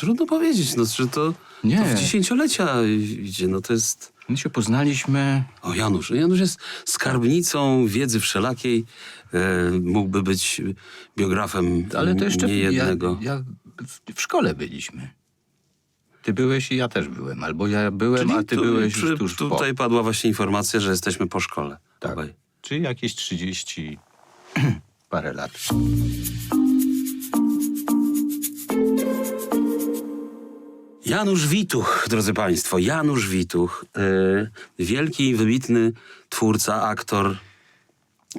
Trudno powiedzieć, no, że to, Nie. to w dziesięciolecia idzie, no to jest... My się poznaliśmy. O, Janusz. Janusz jest skarbnicą wiedzy wszelakiej. E, mógłby być biografem Ale to jeszcze niejednego. Ja, ja w, w szkole byliśmy. Ty byłeś i ja też byłem. Albo ja byłem, a ty tu- byłeś przy- już tuż po. Tutaj padła właśnie informacja, że jesteśmy po szkole. Tak. Obaj. Czyli jakieś 30 parę lat. Janusz Wituch, drodzy Państwo, Janusz Wituch, e, wielki, wybitny twórca, aktor,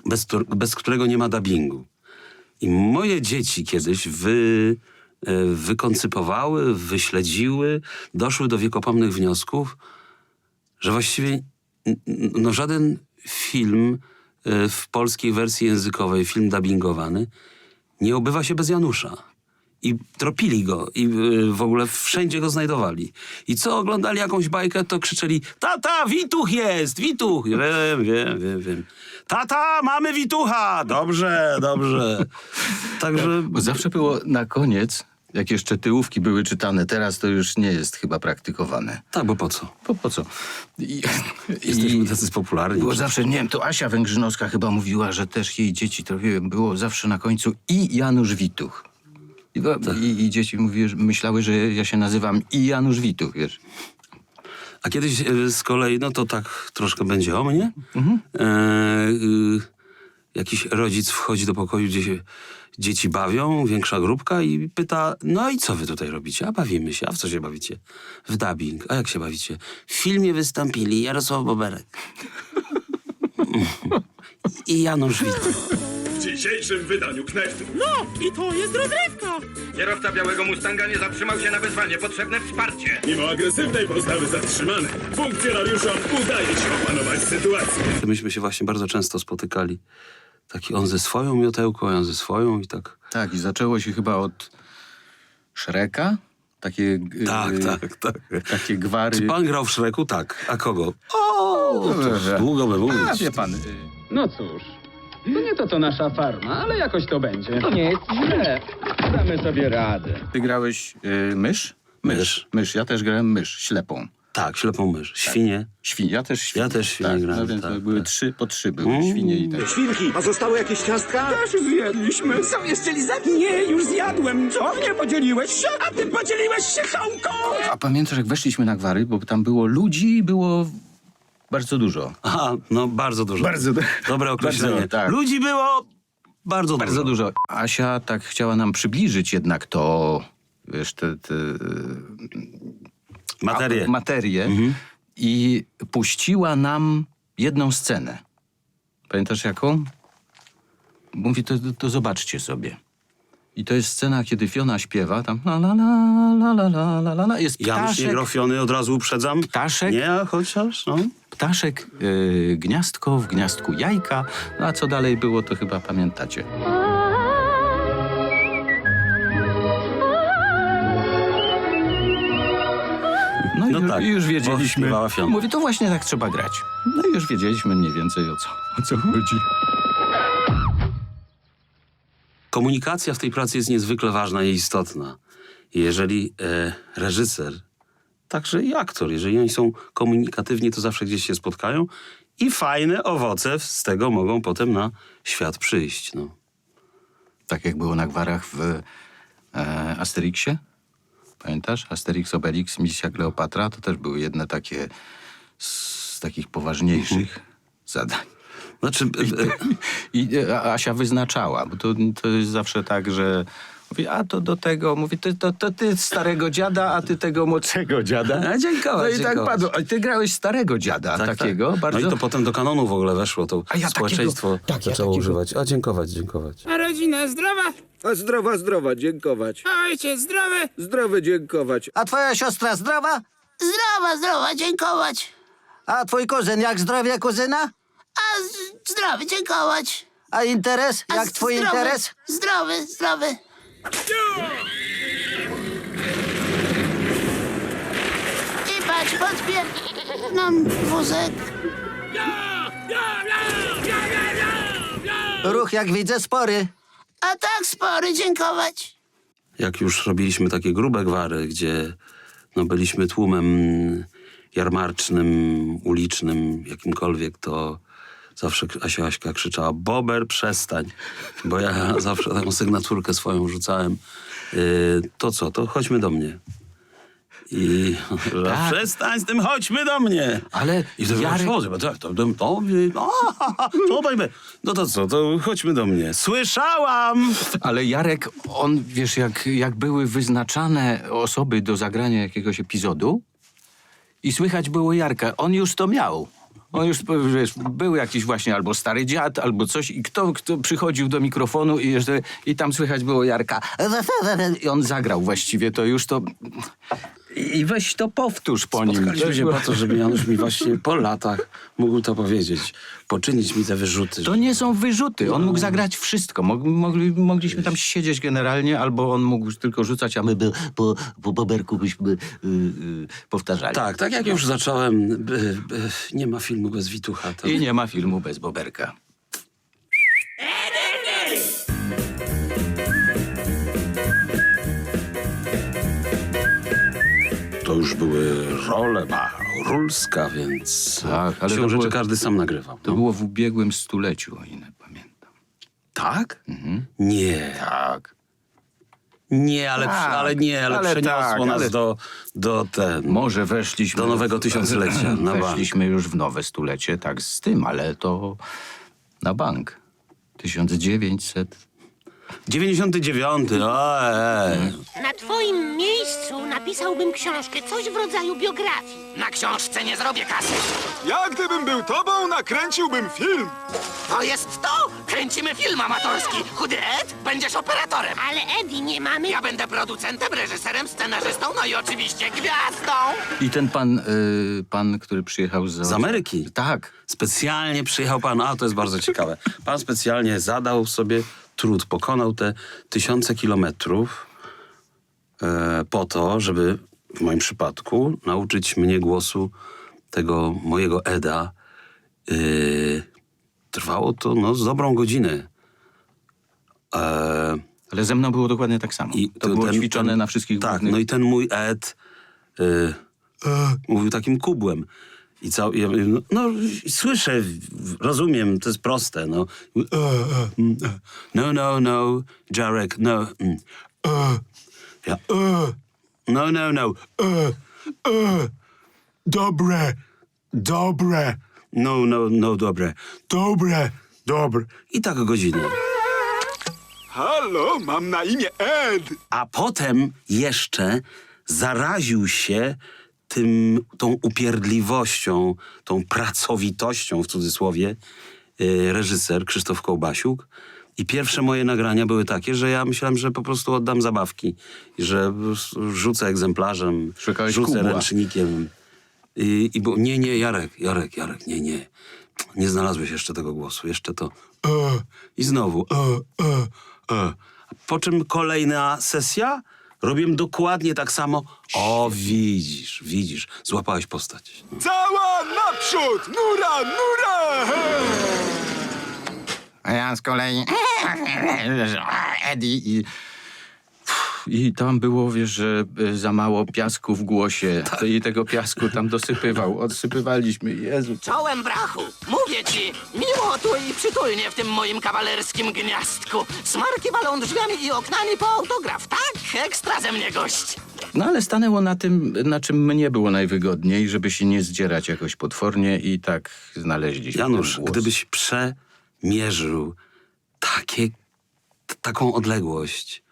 bez, bez którego nie ma dubbingu. I moje dzieci kiedyś wy, e, wykoncypowały, wyśledziły, doszły do wiekopomnych wniosków, że właściwie no, żaden film e, w polskiej wersji językowej, film dubbingowany, nie obywa się bez Janusza. I tropili go i y, w ogóle wszędzie go znajdowali. I co oglądali jakąś bajkę, to krzyczeli Tata, Wituch jest, Wituch! Wiem, wiem, wiem, wiem. Tata, mamy Witucha! Dobrze, dobrze. Także Bo zawsze było na koniec, jak jeszcze tyłówki były czytane, teraz to już nie jest chyba praktykowane. tak, bo po co? Po, po co? I, Jesteśmy tacy popularni. Było zawsze, nie wiem, to Asia Węgrzynowska chyba mówiła, że też jej dzieci trochę było zawsze na końcu i Janusz Wituch. I, Tak. i, i dzieci mówiły, że myślały, że ja się nazywam i Janusz Wituch, wiesz. A kiedyś y, z kolei, no to tak troszkę będzie o mnie. E, y, jakiś rodzic wchodzi do pokoju, gdzie się dzieci bawią, większa grupka i pyta, no i co wy tutaj robicie? A bawimy się. A w co się bawicie? W dubbing. A jak się bawicie? W filmie wystąpili Jarosław Boberek. I Janusz Wituch. W dzisiejszym wydaniu Knechtu. No, i to jest rozrywka! Kierowca białego Mustanga nie zatrzymał się na wezwanie. Potrzebne wsparcie. Mimo agresywnej postawy zatrzymany, funkcjonariuszom udaje się opanować sytuację. Myśmy się właśnie bardzo często spotykali. Taki on ze swoją miotełką, ja ze swoją i tak. Tak, i zaczęło się chyba od Szreka. Takie, g- Tak, y, tak, tak. takie gwary. Czy pan grał w Szreku? Tak. A kogo? O, to długo by A, mówić. wie pan, y, No cóż, to nie to to nasza farma, ale jakoś to będzie. To nie jest źle. Damy sobie radę. ty grałeś y, mysz? Mysz. Mysz, ja też grałem mysz, ślepą. Tak, ślepą mysz. Świnie. Świn, ja też świnie. Ja też świnie tak, grałem, No więc tak, były tak. trzy, po trzy były Mm. świnie i tak. Świnki, a zostały jakieś ciastka? Też zjedliśmy. Są jeszcze lizaki? Nie, już zjadłem. Co? Nie podzieliłeś się? A ty podzieliłeś się chałką! A pamiętasz, jak weszliśmy na gwary, bo tam było ludzi, było bardzo dużo. Aha, no bardzo dużo. Bardzo du- Dobre określenie. Bardzo, tak. Ludzi było bardzo, Bardzo dużo. dużo. Asia tak chciała nam przybliżyć jednak to, wiesz, te, te Materię. a- materię i puściła nam jedną scenę. Pamiętasz jaką? Mówi, to, to zobaczcie sobie. I to jest scena, kiedy Fiona śpiewa, tam la la la la la la la la la jest Janusz ptaszek, Niegrofiony, od razu uprzedzam. Ptaszek? Nie, a chociaż, no. ptaszek y, gniazdko, w gniazdku jajka, no a co dalej było, to chyba pamiętacie. No, i No już, tak, i już bo wiedzieliśmy. śpiewała Fiona. Mówi, to właśnie tak trzeba grać. No i już wiedzieliśmy mniej więcej o co, o co chodzi. Komunikacja w tej pracy jest niezwykle ważna i istotna. Jeżeli e, reżyser, także i aktor, jeżeli oni są komunikatywni, to zawsze gdzieś się spotkają i fajne owoce z tego mogą potem na świat przyjść. No. Tak jak było na gwarach w e, Asterixie. Pamiętasz? Asterix, Obelix, Misja Kleopatra. To też były jedne takie z takich poważniejszych zadań. Znaczy, e, e, I e, Asia wyznaczała, bo to, to jest zawsze tak, że mówi, a to do tego, mówi, to, to, to ty starego dziada, a ty tego młodszego dziada. A, dziękować, No i tak dziękować. padło. A ty grałeś starego dziada, tak, takiego, tak. bardzo... No i to potem do kanonu w ogóle weszło, to A ja społeczeństwo takiego- tak, ja zaczęło takiego- używać. A dziękować, dziękować. A rodzina zdrowa? A zdrowa, zdrowa, dziękować. A ojciec zdrowy? Zdrowy, dziękować. A twoja siostra zdrowa? Zdrowa, zdrowa, dziękować. A twój kuzyn jak zdrowie kuzyna? A z- zdrowy, dziękować. A interes? A Jak z- twój zdrowy, interes? Zdrowy, zdrowy. I patrz, podpier... nam wózek. Ruch jak widzę spory. A tak spory, dziękować. jak już robiliśmy takie grube gwary, gdzie no, byliśmy tłumem jarmarcznym, ulicznym, jakimkolwiek, to zawsze Asia Aśka krzyczała Bober, przestań. Bo ja zawsze taką sygnaturkę swoją rzucałem. Yy, to co, to chodźmy do mnie. I Tak. przestań z tym, chodźmy do mnie. Ale I to Jarek- Jarek... bo tak, to, to, to, to, no to co, to chodźmy do mnie. Słyszałam! Ale Jarek, on, wiesz, jak, jak były wyznaczane osoby do zagrania jakiegoś epizodu i słychać było Jarka, on już to miał. On już, wiesz, był jakiś właśnie albo stary dziad, albo coś i kto, kto przychodził do mikrofonu i, jeszcze, i tam słychać było Jarka. I on zagrał właściwie, to już to... I weź to powtórz po nim. Spotkaliśmy się po to, żeby Janusz mi właśnie po latach mógł to powiedzieć. Poczynić mi te wyrzuty. To nie są wyrzuty. On mógł zagrać wszystko. Mog, mogli, mogliśmy tam siedzieć generalnie, albo on mógł tylko rzucać, a my by po, po boberku byśmy y, y, powtarzali. Tak, tak jak już zacząłem, by, by, nie ma filmu bez Witucha. To... I nie ma filmu bez boberka. To już były role Rulska, więc Tak, ale siłą to rzeczy było- każdy sam nagrywał. To no. było w ubiegłym stuleciu, o ile pamiętam. Tak? Nie, Tak. nie, ale, Tak, ale nie, ale, ale przeniosło tak, nas ale- do, do ten... Może weszliśmy... Do nowego tysiąclecia, na bank. Weszliśmy już w nowe stulecie, tak z tym, ale to na bank. 1900... 99, ojej. Na twoim miejscu napisałbym książkę, coś w rodzaju biografii. Na książce nie zrobię kasy. Ja gdybym był tobą, nakręciłbym film. To jest to! Kręcimy film amatorski. Chudy Ed, będziesz operatorem. Ale Eddie, nie mamy... Ja będę producentem, reżyserem, scenarzystą, no i oczywiście gwiazdą. I ten pan, y, pan, który przyjechał z... Z Ameryki. Tak. Specjalnie przyjechał pan, a to jest bardzo ciekawe. Pan specjalnie zadał sobie trud, pokonał te tysiące kilometrów e, po to, żeby w moim przypadku nauczyć mnie głosu tego mojego Eda. E, trwało to no, z dobrą godzinę. E, Ale ze mną było dokładnie tak samo. i to było ćwiczone na wszystkich Tak, głównych... no i ten mój Ed y, e, mówił takim kubłem. I ja, mówię, no, i słyszę, rozumiem, to jest proste. No, no, no, no, Jarek, no. mm. Ja, no, no, no. Dobre, dobre. No, no, no, dobre. Dobre, dobre. I tak godzinę. Halo, mam na imię Ed. a potem jeszcze zaraził się tym, tą upierdliwością, tą pracowitością w cudzysłowie yy, reżyser Krzysztof Kołbasiuk. I pierwsze moje nagrania były takie, że ja myślałem, że po prostu oddam zabawki. Że rzucę egzemplarzem, Szukałeś rzucę kubła. ręcznikiem. I, i było, nie, nie, Jarek, Jarek, Jarek, nie, nie. Nie znalazłeś jeszcze tego głosu, jeszcze to. E, I znowu. E, e, e. Po czym kolejna sesja robiłem dokładnie tak samo. O, widzisz, widzisz, złapałeś postać. Cała naprzód! Nura, nura! A ja z kolei... Eddie i... I tam było, wiesz, że y, za mało piasku w głosie. Tak. I tego piasku tam dosypywał. Odsypywaliśmy. Jezu. Czołem brachu, mówię ci, miło tu i przytulnie w tym moim kawalerskim gniazdku. Smarki walą drzwiami i oknami po autograf, tak? Ekstra ze mnie gość. No ale stanęło na tym, na czym mnie było najwygodniej, żeby się nie zdzierać jakoś potwornie i tak znaleźliśmy Janusz, ten głos. gdybyś przemierzył takie, taką odległość,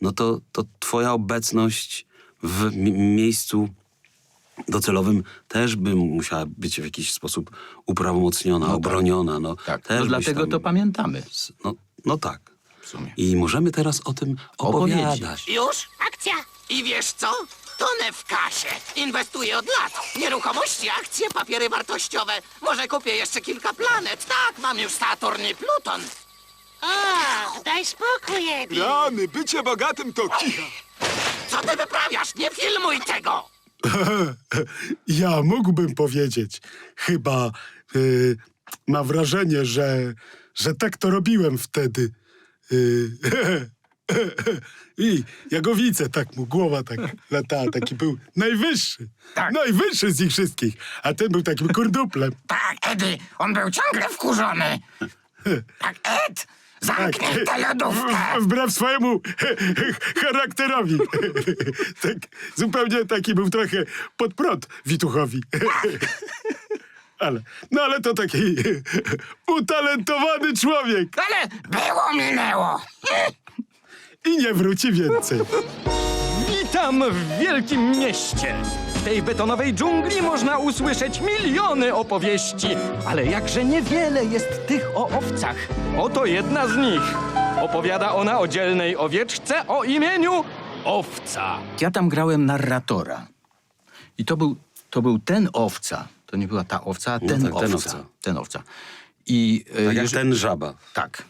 no to, to twoja obecność w mi- miejscu docelowym też by musiała być w jakiś sposób uprawomocniona, obroniona. No, Tak, też no byś dlatego tam- to pamiętamy No, no tak. w sumie. I możemy teraz o tym Opowiedzieć. opowiadać. Już? Akcja! I wiesz co? Tonę w kasie. Inwestuję od lat. Nieruchomości, akcje, papiery wartościowe. Może kupię jeszcze kilka planet. Tak, mam już Saturn i Pluton. O, daj spokój, Eddie. Rany, bycie bogatym to kicha. Co ty wyprawiasz? Nie filmuj tego! Ja mógłbym powiedzieć. Chyba y, mam wrażenie, że, że tak to robiłem wtedy. Y, I Jagowice, tak mu głowa tak latała, taki był najwyższy. Tak. Najwyższy z nich wszystkich. A ten był takim kurduplem. Tak, Edy, on był ciągle wkurzony. Tak, Ed, zamknij tę lodówkę. Wbrew swojemu charakterowi. Tak, zupełnie taki był trochę pod prąd Wituchowi. Ale, no ale to taki utalentowany człowiek Ale było, minęło. i nie wróci więcej. Witam w wielkim mieście. W tej betonowej dżungli można usłyszeć miliony opowieści, ale jakże niewiele jest tych o owcach. Oto jedna z nich. Opowiada ona o dzielnej owieczce o imieniu Owca. Ja tam grałem narratora. I to był, to był ten owca. To nie była ta owca, a No ten, tak, ten owca. owca. Ten owca. I e, Tak jak jeże- ten żaba. Tak.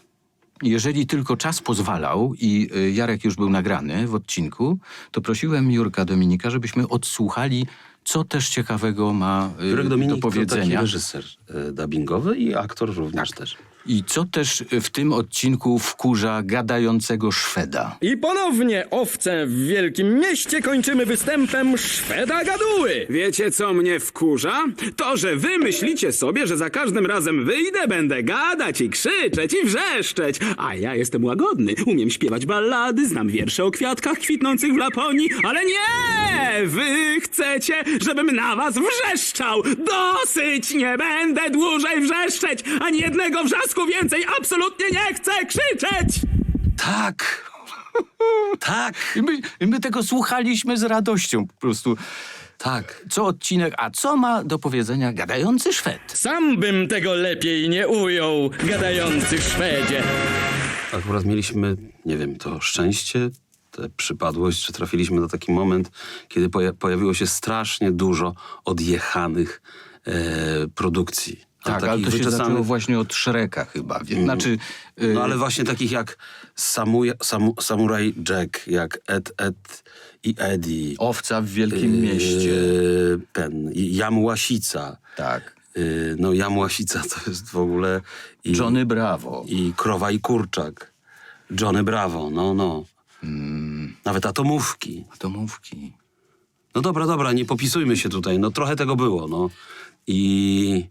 Jeżeli tylko czas pozwalał i y, Jarek już był nagrany w odcinku, to prosiłem Jurka Dominika, żebyśmy odsłuchali, co też ciekawego ma y, Jurek do Dominik to taki powiedzenia. reżyser e, dubbingowy i aktor również też. I co też w tym odcinku wkurza gadającego Szweda. I ponownie owce w wielkim mieście kończymy występem Szweda Gaduły. Wiecie, co mnie wkurza? To, że wy myślicie sobie, że za każdym razem wyjdę, będę gadać i krzyczeć i wrzeszczeć. A ja jestem łagodny, umiem śpiewać ballady, znam wiersze o kwiatkach kwitnących w Laponii, ale nie! Wy chcecie, żebym na was wrzeszczał! Dosyć! Nie będę dłużej wrzeszczeć! Ani jednego wrzasku więcej! Absolutnie nie chcę krzyczeć! Tak! tak! I my, i my tego słuchaliśmy z radością po prostu. Tak. Co odcinek, a co ma do powiedzenia gadający Szwed? Sam bym tego lepiej nie ujął, gadający Szwedzie. Akurat mieliśmy, nie wiem, to szczęście, tę przypadłość, że trafiliśmy na taki moment, kiedy poja- pojawiło się strasznie dużo odjechanych e, produkcji. Tak, ale to się wyczesanych- zaczęło właśnie od Szreka chyba. Wie, Znaczy, y, No ale właśnie takich jak Samuja, Samu, Samurai Jack, jak Ed, Ed i Eddie. owca w wielkim mieście. Yy, ten, i Jam Łasica. Tak. Yy, no Jam Łasica to jest w ogóle... I, Johnny Bravo. I Krowa i Kurczak. Johnny Bravo, no, no. Mm. Nawet atomówki. Atomówki. No dobra, dobra, nie popisujmy się tutaj. No trochę tego było, no. I...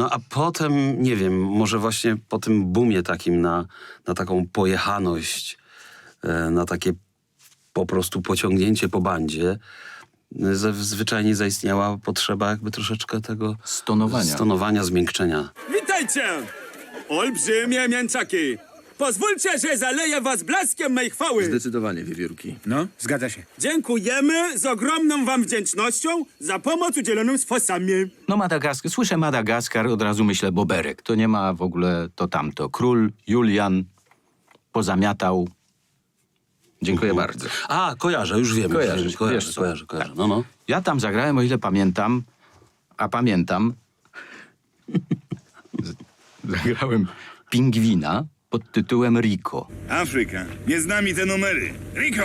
No a potem, nie wiem, może właśnie po tym boomie takim na, na taką pojechaność, e, na takie po prostu pociągnięcie po bandzie, e, zwyczajnie zaistniała potrzeba jakby troszeczkę tego Stonowania. stonowania, zmiękczenia. Witajcie! Olbrzymie mięczaki! Pozwólcie, że zaleję was blaskiem mej chwały! Zdecydowanie, wiewiórki. No, zgadza się. Dziękujemy z ogromną wam wdzięcznością za pomoc udzieloną z fosami. No Madagaskar, słyszę Madagaskar, od razu myślę Boberek. To nie ma w ogóle to tamto. Król, Julian, pozamiatał. Dziękuję bardzo. A, kojarzę, już wiem. Kojarzysz, wiem, kojarzę, wiesz co? kojarzę, kojarzę. No, no. Ja tam zagrałem, o ile pamiętam, a pamiętam, z- zagrałem pingwina pod tytułem Rico. Afryka, nie z nami te numery. Rico!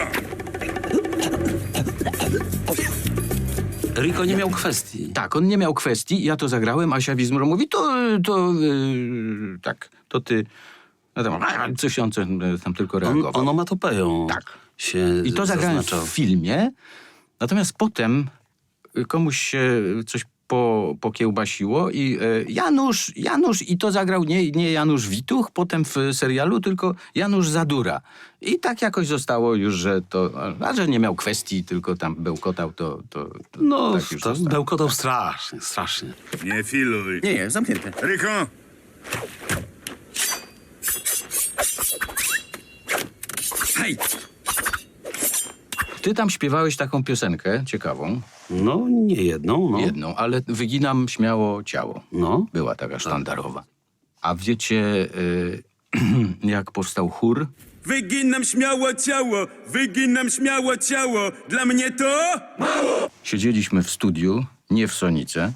Rico nie miał kwestii. Tak, on nie miał kwestii, ja to zagrałem, Asia Wizmur mówi, to, to yy, tak, to ty, no tam, coś on co- tam tylko On, reagował. onomatopeją Tak. się I to zagrałem zaznaczał. w filmie, natomiast potem y, komuś się coś po, pokiełbasiło i e, Janusz, Janusz i to zagrał nie, nie Janusz Wituch potem w serialu, tylko Janusz Zadura. I tak jakoś zostało już, że to, a że nie miał kwestii, tylko tam bełkotał, to, to, to No, tak już to zostało. bełkotał strasznie, strasznie. Nie filuj. Nie, nie, zamknięte. Rico! Hej, Ty tam śpiewałeś taką piosenkę ciekawą, No, nie jedną, no. jedną, ale wyginam śmiało ciało. No. Była taka sztandarowa. A wiecie, y, jak powstał chór? Wyginam śmiało ciało, wyginam śmiało ciało. Dla mnie to... Siedzieliśmy w studiu, nie w Sonice,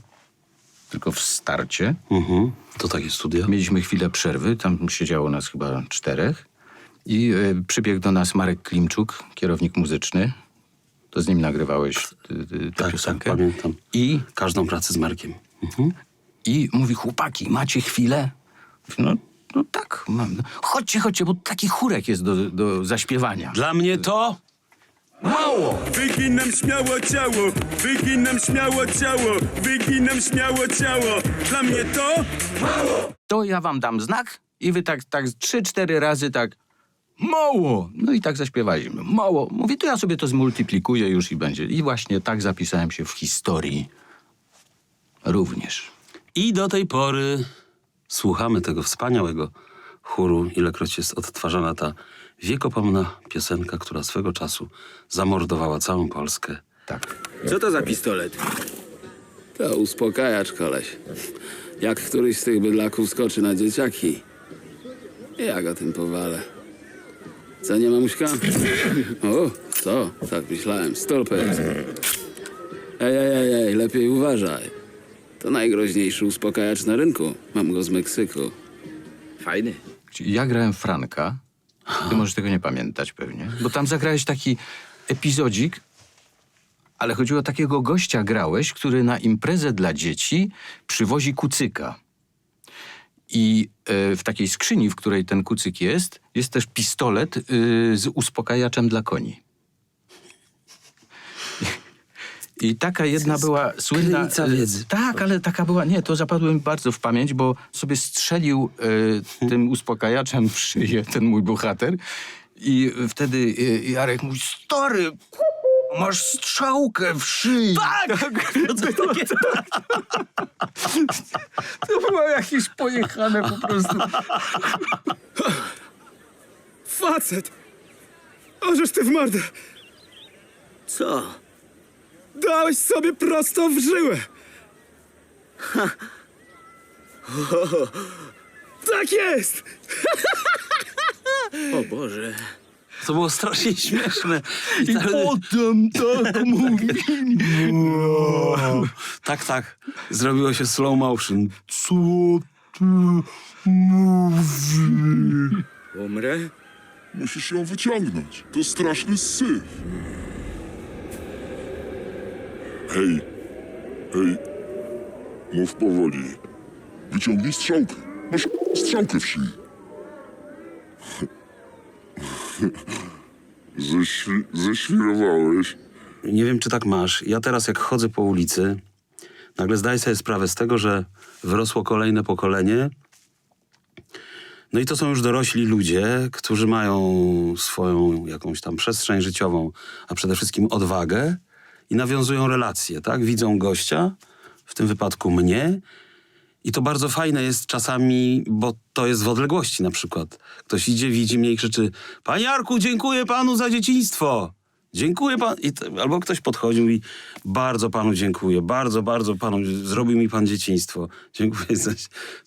tylko w starcie. Mhm. To takie studia. Mieliśmy chwilę przerwy, tam siedziało nas chyba czterech. I y, przybiegł do nas Marek Klimczuk, kierownik muzyczny. To z nim nagrywałeś y, tę Tak, tak, piosenkę. pamiętam. I, Każdą pracę z Markiem. Mhm. I mówi, chłopaki, macie chwilę? No no tak, mam. Chodźcie, chodźcie, bo taki chórek jest do, do zaśpiewania. Dla mnie to Wyginam śmiało ciało, wyginam śmiało ciało, wyginam śmiało ciało. Dla mnie to... To ja wam dam znak i wy tak, tak trzy, cztery razy tak mało. No i tak zaśpiewaliśmy. Mało. Mówię, to ja sobie to zmultiplikuję już i będzie. I właśnie tak zapisałem się w historii również. I do tej pory słuchamy tego wspaniałego chóru, ilekroć jest odtwarzana ta wiekopomna piosenka, która swego czasu zamordowała całą Polskę. Tak. Co to za pistolet? To uspokajacz, koleś. Jak któryś z tych bydlaków skoczy na dzieciaki, ja go tym powalę. Co, nie mamuśka? O, co? Tak myślałem. Stolpec. Ej, ej, ej, ej, lepiej uważaj. To najgroźniejszy uspokajacz na rynku. Mam go z Meksyku. Fajny. Ja grałem Franka. Ty możesz tego nie pamiętać pewnie. Bo tam zagrałeś taki epizodzik, ale chodziło o takiego gościa grałeś, który na imprezę dla dzieci przywozi kucyka. I e, w takiej skrzyni, w której ten kucyk jest, jest też pistolet y, z uspokajaczem dla koni. I taka jedna była słynna... krynica wiedzy. Tak, ale taka była... Nie, to zapadło mi bardzo w pamięć, bo sobie strzelił e, tym uspokajaczem w szyję ten mój bohater i wtedy e, Jarek mówi, stary, ku- masz strzałkę w szyi. Tak! to, to, to było jakieś pojechane po prostu. Facet! Ożeż ty w mordę! Co? Dałeś sobie prosto w żyłę! Tak jest! O Boże. To było strasznie śmieszne. I tak, Potem tak mówi. tak, tak. Zrobiło się slow motion. Co ty mówi? Umrę? Musisz ją wyciągnąć. To straszny syf. Hej, hej, mów powoli. Wyciągnij strzałkę. Masz strzałkę w szyi. Ześwi- ześwirowałeś. Nie wiem, czy tak masz. Ja teraz, jak chodzę po ulicy, nagle zdaję sobie sprawę z tego, że wyrosło kolejne pokolenie. No i to są już dorośli ludzie, którzy mają swoją jakąś tam przestrzeń życiową, a przede wszystkim odwagę i nawiązują relacje, tak? Widzą gościa, w tym wypadku mnie. I to bardzo fajne jest czasami, bo to jest w odległości na przykład. Ktoś idzie, widzi mnie i krzyczy Panie Jarku, dziękuję panu za dzieciństwo. Dziękuję pan. To, albo ktoś podchodził i bardzo panu dziękuję, bardzo, bardzo panu, zrobił mi pan dzieciństwo. Dziękuję. Za...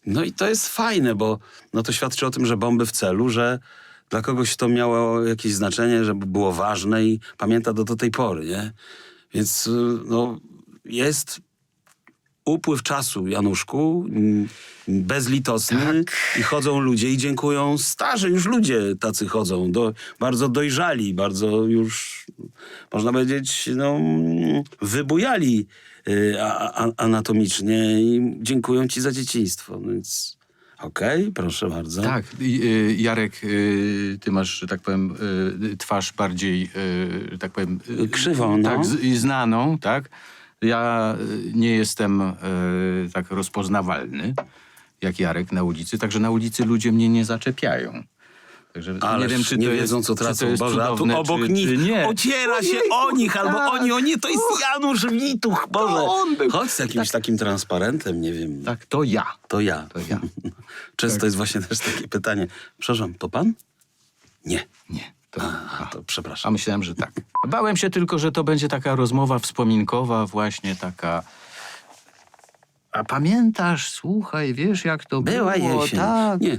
No i to jest fajne, bo no to świadczy o tym, że bomby w celu, że dla kogoś to miało jakieś znaczenie, że było ważne i pamięta to do tej pory, nie? Więc y, no, jest upływ czasu, Januszku, bezlitosny i chodzą ludzie i dziękują. Starzy już ludzie tacy chodzą, do, bardzo dojrzali, bardzo już, można powiedzieć, no, wybujali y, a, a, anatomicznie i dziękują ci za dzieciństwo. No Więc okej, proszę bardzo. Tak, y, Jarek, y, ty masz, że tak powiem, y, twarz bardziej, tak powiem... Krzywą, no. Tak, z, i znaną, tak? Ja y, nie jestem y, tak rozpoznawalny, jak Jarek na ulicy, także na ulicy ludzie mnie nie zaczepiają. Także Ale nie wiem, czy nie to wiedzą, jest, co czy tracą. to jest Boże, a tu cudowne, obok czy, nich czy nie. ociera się Ojejku, o nich, albo tak. oni o nie, to jest Janusz Wituch, Boże. To on był. Chodź z jakimś takim transparentem, nie wiem. Tak, to ja. To ja. To ja. Często jest właśnie też takie pytanie. Przepraszam, to pan? Nie. Nie. To, A, to A przepraszam. myślałem, że tak. Bałem się tylko, że to będzie taka rozmowa wspominkowa, właśnie taka. A pamiętasz, słuchaj, wiesz jak to Była było? jesień. Tak. Nie.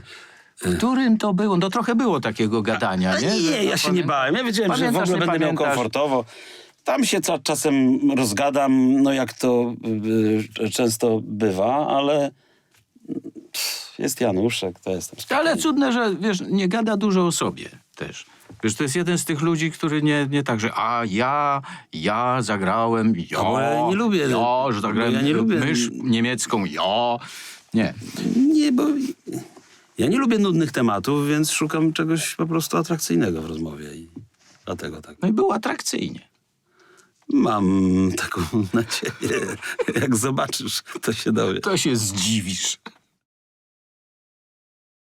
W którym to było? No trochę było takiego gadania, A nie? nie, Że ja się nie bałem. Ja wiedziałem, że w Pamiętasz, ogóle nie będę miał pamiętasz? komfortowo. Tam się ca- czasem rozgadam, no jak to y, y, często bywa, ale jest Januszek, to jestem Ale cudne, że wiesz, nie gada dużo o sobie też. Wiesz, to jest jeden z tych ludzi, który nie, nie tak, że a ja, ja zagrałem, ja, bo ja nie lubię- ja, że zagrałem bo ja nie lubię- mysz niemiecką, ja. Nie. Nie, bo Ja nie lubię nudnych tematów, więc szukam czegoś po prostu atrakcyjnego w rozmowie i dlatego tak. No i było atrakcyjnie. Mam taką nadzieję. Jak zobaczysz, to się dowie. To się zdziwisz.